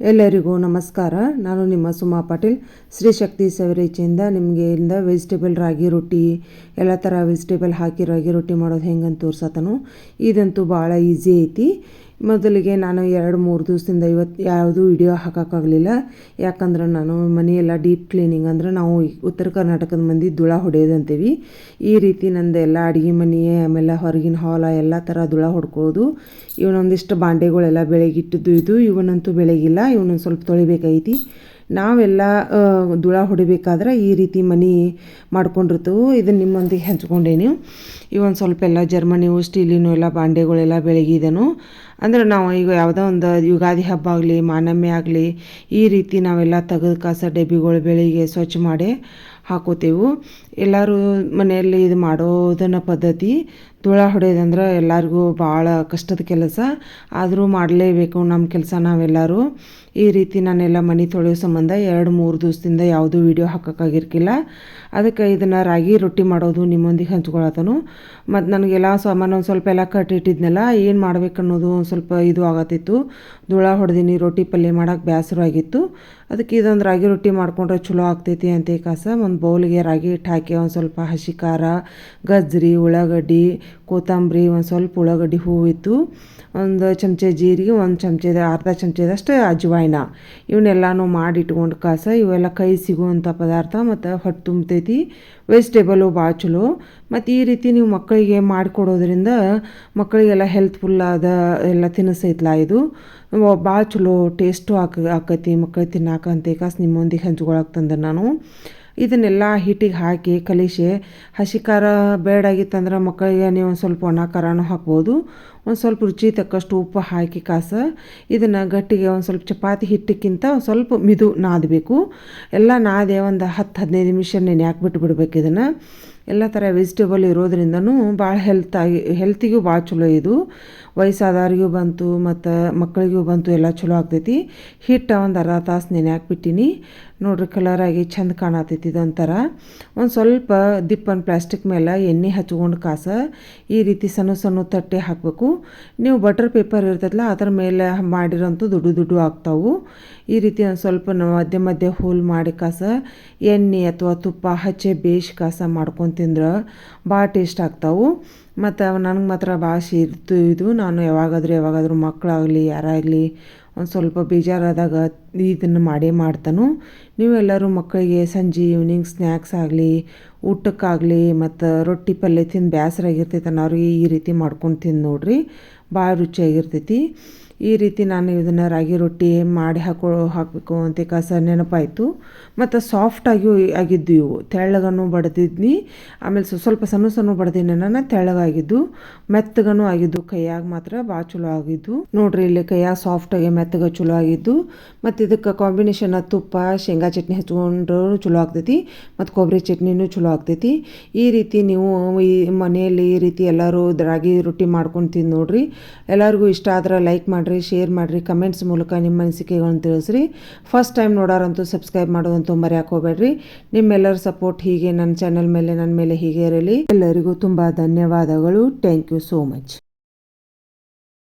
ಎಲ್ಲರಿಗೂ ನಮಸ್ಕಾರ. ನಾನು ನಿಮ್ಮ ಸುಮಾ ಪಾಟೀಲ್. ಶ್ರೀ ಶಕ್ತಿ ಸವರೇಚಿಯಿಂದ ನಿಮಗೆ ಇಂದ ವೆಜಿಟೇಬಲ್ ರಾಗಿ ರೊಟ್ಟಿ, ಎಲ್ಲ ಥರ ವೆಜಿಟೇಬಲ್ ಹಾಕಿ ರಾಗಿ ರೊಟ್ಟಿ ಮಾಡೋದು ಹೆಂಗಂತ ತೋರ್ಸತನು ಇದಂತೂ ಭಾಳ ಈಸಿ ಐತಿ. ಮೊದಲಿಗೆ ನಾನು ಎರಡು ಮೂರು ದಿವಸದಿಂದ ಇವತ್ತು ಯಾವುದೂ ವಿಡಿಯೋ ಹಾಕೋಕ್ಕಾಗಲಿಲ್ಲ. ಯಾಕಂದ್ರೆ ನಾನು ಮನೆಯೆಲ್ಲ ಡೀಪ್ ಕ್ಲೀನಿಂಗ್ ಅಂದ್ರೆ ನಾವು ಉತ್ತರ ಕರ್ನಾಟಕದ ಮಂದಿ ದುಳ ಹೊಡೆಯೋದಂತೀವಿ ಈ ರೀತಿ ನಂದು ಎಲ್ಲ ಅಡುಗೆ ಮನೆ, ಆಮೇಲೆ ಹೊರಗಿನ ಹಾಲ ಎಲ್ಲ ಥರ ದುಳ ಹೊಡ್ಕೋದು ಇವನೊಂದಿಷ್ಟು ಬಾಂಡೆಗಳೆಲ್ಲ ಬೆಳಗಿಟ್ಟಿದ್ದು ಇದು ಇವನಂತೂ ಬೆಳಗಿಲ್ಲ, ಇವನೊಂದು ಸ್ವಲ್ಪ ತೊಳಿಬೇಕೈತಿ ನಾವೆಲ್ಲ ದುಳ ಹೊಡಿಬೇಕಾದ್ರೆ ಈ ರೀತಿ ಮನೆ ಮಾಡ್ಕೊಂಡಿರ್ತೇವೆ. ಇದನ್ನು ನಿಮ್ಮೊಂದಿಗೆ ಹಂಚ್ಕೊಂಡೇನಿ. ಇವೊಂದು ಸ್ವಲ್ಪ ಎಲ್ಲ ಜರ್ಮನಿವು ಸ್ಟೀಲಿನೂ ಎಲ್ಲ ಬಾಂಡೆಗಳೆಲ್ಲ ಬೆಳಗಿದನು. ಅಂದ್ರೆ ನಾವು ಈಗ ಯಾವುದೋ ಒಂದು ಯುಗಾದಿ ಹಬ್ಬ ಆಗಲಿ ಮಾನಮ್ಮೆ ಆಗಲಿ, ಈ ರೀತಿ ನಾವೆಲ್ಲ ತೆಗೆದು ಕಾಸ, ಡಬ್ಬಿಗಳು ಬೆಳಿಗ್ಗೆ ಸ್ವಚ್ಛ ಮಾಡಿ ಹಾಕೋತೇವೆ. ಎಲ್ಲರೂ ಮನೆಯಲ್ಲಿ ಇದು ಮಾಡೋದನ್ನ ಪದ್ಧತಿ ಧೂಳ ಹೊಡೆಯೋದಂದ್ರೆ ಎಲ್ಲರಿಗೂ ಭಾಳ ಕಷ್ಟದ ಕೆಲಸ. ಆದರೂ ಮಾಡಲೇಬೇಕು ನಮ್ಮ ಕೆಲಸ ನಾವೆಲ್ಲರೂ. ಈ ರೀತಿ ನಾನೆಲ್ಲ ಮನೆ ತೊಳೆಯೋ ಸಂಬಂಧ ಎರಡು ಮೂರು ದಿವಸದಿಂದ ಯಾವುದೂ ವೀಡಿಯೋ ಹಾಕೋಕ್ಕಾಗಿರ್ಕಿಲ್ಲ. ಅದಕ್ಕೆ ಇದನ್ನು ರಾಗಿ ರೊಟ್ಟಿ ಮಾಡೋದು ನಿಮ್ಮೊಂದಿಗೆ ಹಂಚ್ಕೊಳತನು. ಮತ್ತು ನನಗೆಲ್ಲ ಸಾಮಾನು ಒಂದು ಸ್ವಲ್ಪ ಎಲ್ಲ ಕಟ್ಟಿಟ್ಟಿದ್ನಲ್ಲ ಏನು ಮಾಡ್ಬೇಕು ಅನ್ನೋದು ಸ್ವಲ್ಪ ಇದು ಆಗತ್ತಿತ್ತು. ಧೂಳ ಹೊಡೆದೀನಿ ರೊಟ್ಟಿ ಪಲ್ಯ ಮಾಡೋಕೆ ಬೇಸರ ಆಗಿತ್ತು. ಅದಕ್ಕೆ ಇದೊಂದು ರಾಗಿ ರೊಟ್ಟಿ ಮಾಡ್ಕೊಂಡ್ರೆ ಚಲೋ ಆಗ್ತೈತಿ ಅಂತ ಕಾಸ. ಒಂದು ಬೌಲ್ಗೆ ರಾಗಿ ಹಿಟ್ಟು ಹಾಕಿ ಒಂದು ಸ್ವಲ್ಪ ಹಸಿ ಖಾರ, ಗಜ್ರಿ, ಉಳ್ಳಾಗಡ್ಡಿ, ಕೊತ್ತಂಬರಿ, ಒಂದು ಸ್ವಲ್ಪ ಉಳ್ಳಾಗಡ್ಡಿ ಹೂವಿತ್ತು ಒಂದು ಚಮಚ ಜೀರಿಗೆ, ಒಂದು ಚಮಚದ ಅರ್ಧ ಚಮಚದಷ್ಟು ಅಜ್ವಾಯಿನ. ಇವನ್ನೆಲ್ಲನೂ ಮಾಡಿ ಇಟ್ಕೊಂಡು ಕಾಸ ಇವೆಲ್ಲ ಕೈ ಸಿಗುವಂಥ ಪದಾರ್ಥ ಮತ್ತು ಹೊಟ್ಟೆ ತುಂಬ್ತೈತಿ. ವೆಜಿಟೇಬಲು ಭಾಳ ಚಲೋ ಮತ್ತು ಈ ರೀತಿ ನೀವು ಮಕ್ಕಳಿಗೆ ಮಾಡಿಕೊಡೋದ್ರಿಂದ ಮಕ್ಕಳಿಗೆಲ್ಲ ಹೆಲ್ತ್ಫುಲ್ ಆದ ಎಲ್ಲ ತಿನ್ನಿಸೈತ್ಲ ಇದು. ಭಾಳ ಚಲೋ ಟೇಸ್ಟು ಆಕ, ಆಕೈತಿ, ಮಕ್ಕಳು ತಿನ್ನಾಕ ಅಂತ. ಕಾಸು ನಿಮ್ಮೊಂದಿಗೆ ಹಂಚ್ಕೊಳಕ್ಕೆ ತಂದೆ ನಾನು. ಇದನ್ನೆಲ್ಲ ಹಿಟ್ಟಿಗೆ ಹಾಕಿ ಕಲಿಸಿ ಹಸಿ ಖಾರ ಬೇಡಾಗಿತ್ತಂದ್ರೆ ಮಕ್ಕಳಿಗೆ ನೀವು ಒಂದು ಸ್ವಲ್ಪ ಒಣ ಖಾರನೂ ಹಾಕ್ಬೋದು. ಒಂದು ಸ್ವಲ್ಪ ರುಚಿ ತಕ್ಕಷ್ಟು ಉಪ್ಪು ಹಾಕಿ ಕಾಸ. ಇದನ್ನು ಗಟ್ಟಿಗೆ ಒಂದು ಸ್ವಲ್ಪ ಚಪಾತಿ ಹಿಟ್ಟಿಗಿಂತ ಒಂದು ಸ್ವಲ್ಪ ಮಿದು ನಾದಬೇಕು. ಎಲ್ಲ ನಾದೆ ಒಂದು ಹತ್ತು ಹದಿನೈದು ನಿಮಿಷ ನೆನೆ ಹಾಕ್ಬಿಟ್ಟು ಬಿಡ್ಬೇಕು ಇದನ್ನು. ಎಲ್ಲ ಥರ ವೆಜಿಟೇಬಲ್ ಇರೋದ್ರಿಂದನೂ ಭಾಳ ಹೆಲ್ತಾಗಿ ಹೆಲ್ತಿಗೂ ಭಾಳ ಚಲೋ ಇದು. ವಯಸ್ಸಾದವ್ರಿಗೂ ಬಂತು, ಮತ್ತು ಮಕ್ಕಳಿಗೂ ಬಂತು ಎಲ್ಲ ಚಲೋ ಆಗ್ತೈತಿ. ಹಿಟ್ಟು ಒಂದು ಅರ್ಧ ತಾಸು ನೆನೆ ಹಾಕ್ಬಿಟ್ಟಿನಿ ನೋಡ್ರಿ ಕಲರಾಗಿ ಚಂದ ಕಾಣತೈತಿ ಇದೊಂಥರ. ಒಂದು ಸ್ವಲ್ಪ ದಿಪ್ಪನ್ ಪ್ಲಾಸ್ಟಿಕ್ ಮೇಲೆ ಎಣ್ಣೆ ಹಚ್ಕೊಂಡು ಕಾಸ. ಈ ರೀತಿ ಸಣ್ಣ ಸಣ್ಣ ತಟ್ಟೆ ಹಾಕಬೇಕು. ನೀವು ಬಟರ್ ಪೇಪರ್ ಇರ್ತೈತಲ್ಲ ಅದರ ಮೇಲೆ ಮಾಡಿರೋಂಥ ದುಡ್ಡು ದುಡ್ಡು ಆಗ್ತಾವು. ಈ ರೀತಿ ಒಂದು ಸ್ವಲ್ಪ ಮಧ್ಯೆ ಮಧ್ಯೆ ಹೋಲ್ ಮಾಡಿ ಕಾಸ. ಎಣ್ಣೆ ಅಥವಾ ತುಪ್ಪ ಹಚ್ಚೆ ಬೇಯಿಸಿ ಕಾಸ ಮಾಡ್ಕೊಂಡು ತಿಂದ್ರೆ ಭಾಳ ಟೇಸ್ಟ್ ಆಗ್ತಾವು. ಮತ್ತು ನನಗೆ ಮಾತ್ರ ಭಾಳ ಸೇರ್ತು ಇದು. ನಾನು ಯಾವಾಗಾದರೂ ಯಾವಾಗಾದರೂ ಮಕ್ಕಳಾಗಲಿ ಯಾರಾಗಲಿ ಒಂದು ಸ್ವಲ್ಪ ಬೇಜಾರಾದಾಗ ಇದನ್ನು ಮಾಡೇ ಮಾಡ್ತಾನು. ನೀವೆಲ್ಲರೂ ಮಕ್ಕಳಿಗೆ ಸಂಜೆ ಈವ್ನಿಂಗ್ ಸ್ನ್ಯಾಕ್ಸ್ ಆಗಲಿ, ಊಟಕ್ಕಾಗಲಿ ಮತ್ತು ರೊಟ್ಟಿ ಪಲ್ಯ ತಿಂದು ಬೇಸರಾಗಿರ್ತೈತೆ ಅನ್ನೋರಿಗೆ ಈ ರೀತಿ ಮಾಡ್ಕೊಂಡು ತಿಂದು ನೋಡಿರಿ. ಭಾಳ ರುಚಿಯಾಗಿರ್ತೈತಿ. ಈ ರೀತಿ ನಾನು ಇದನ್ನು ರಾಗಿ ರೊಟ್ಟಿ ಮಾಡಿ ಹಾಕೋ ಹಾಕಬೇಕು ಅಂತ ಕಸ ನೆನಪಾಯಿತು. ಮತ್ತು ಸಾಫ್ಟಾಗಿ ಆಗಿದ್ದು ಇವು. ತೆಳ್ಳಗನು ಬಡ್ದಿದ್ನಿ. ಆಮೇಲೆ ಸ್ವ- ಸ್ವಲ್ಪ ಸಣ್ಣ ಸಣ್ಣ ಬಡ್ದಿನ ನಾನು ತೆಳ್ಳಗಾಗಿದ್ದು. ಮೆತ್ತಗನು ಆಗಿದ್ದು. ಕೈಯಾಗ ಮಾತ್ರ ಭಾಳ ಚಲೋ ಆಗಿದ್ದು. ನೋಡ್ರಿ ಇಲ್ಲಿ ಕೈಯಾಗ ಸಾಫ್ಟಾಗಿ ಮೆತ್ತಗ ಚಲೋ ಆಗಿದ್ದು. ಮತ್ತು ಇದಕ್ಕೆ ಕಾಂಬಿನೇಷನ್ ತುಪ್ಪ, ಶೇಂಗಾ ಚಟ್ನಿ ಹಚ್ಕೊಂಡ್ರೂ ಚಲೋ ಆಗ್ತೈತಿ. ಮತ್ತು ಕೊಬ್ಬರಿ ಚಟ್ನಿನೂ ಚಲೋ ಆಗ್ತೈತಿ. ಈ ರೀತಿ ನೀವು ಈ ಮನೆಯಲ್ಲಿ ಈ ರೀತಿ ಎಲ್ಲರೂ ರಾಗಿ ರೊಟ್ಟಿ ಮಾಡ್ಕೊಂಡು ನೋಡ್ರಿ. ಎಲ್ಲರಿಗೂ ಇಷ್ಟ ಆದ್ರೆ ಲೈಕ್ ಮಾಡಿರಿ ಶೇರ್ ಮಾಡಿರಿ ಕಮೆಂಟ್ಸ್ ಮೂಲಕ ನಿಮ್ಮ ಅನಿಸಿಕೆಗಳನ್ನು ತಿಳಿಸ್ರಿ. ಫಸ್ಟ್ ಟೈಮ್ ನೋಡೋರಂತೂ ಸಬ್ಸ್ಕ್ರೈಬ್ ಮಾಡೋದಂತೂ ಮರೆಯಕ್ಕೆ ಹೋಗ್ಬೇಡ್ರಿ. ನಿಮ್ಮೆಲ್ಲರ ಸಪೋರ್ಟ್ ಹೀಗೆ ನನ್ನ ಚಾನಲ್ ಮೇಲೆ ನನ್ನ ಮೇಲೆ ಹೀಗೆ ಇರಲಿ. ಎಲ್ಲರಿಗೂ ತುಂಬ ಧನ್ಯವಾದಗಳು. Thank you so much